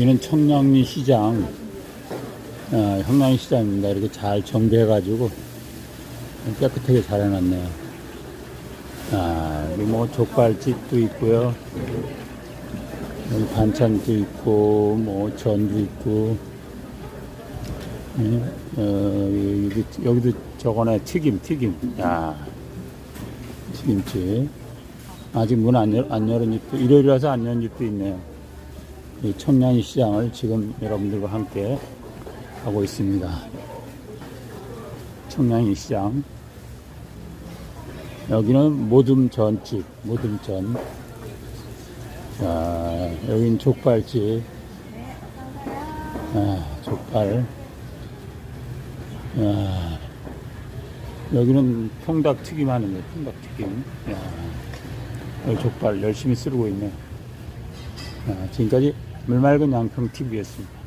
여기는 청량리 시장, 어, 청량리 시장입니다. 이렇게 잘 정비해가지고 깨끗하게 잘 해놨네요. 아, 여기 뭐 족발집도 있고요. 여기 반찬도 있고, 뭐 전도 있고, 예, 어, 여기, 여기도 저거네, 튀김, 튀김. 야 튀김집. 아직 문안안 열은 집도, 일요일이라서 안 열은 집도 있네요. 이 청량리 시장을 지금 여러분들과 함께 하고 있습니다. 청량리 시장. 여기는 모듬 전집, 모듬 전. 자, 여긴 족발집. 아, 족발. 야, 여기는 통닭 튀김 하는 거, 통닭 튀김. 야, 여기 족발 열심히 쓰고 있네. 아, 지금까지 물맑은 양평 TV였습니다.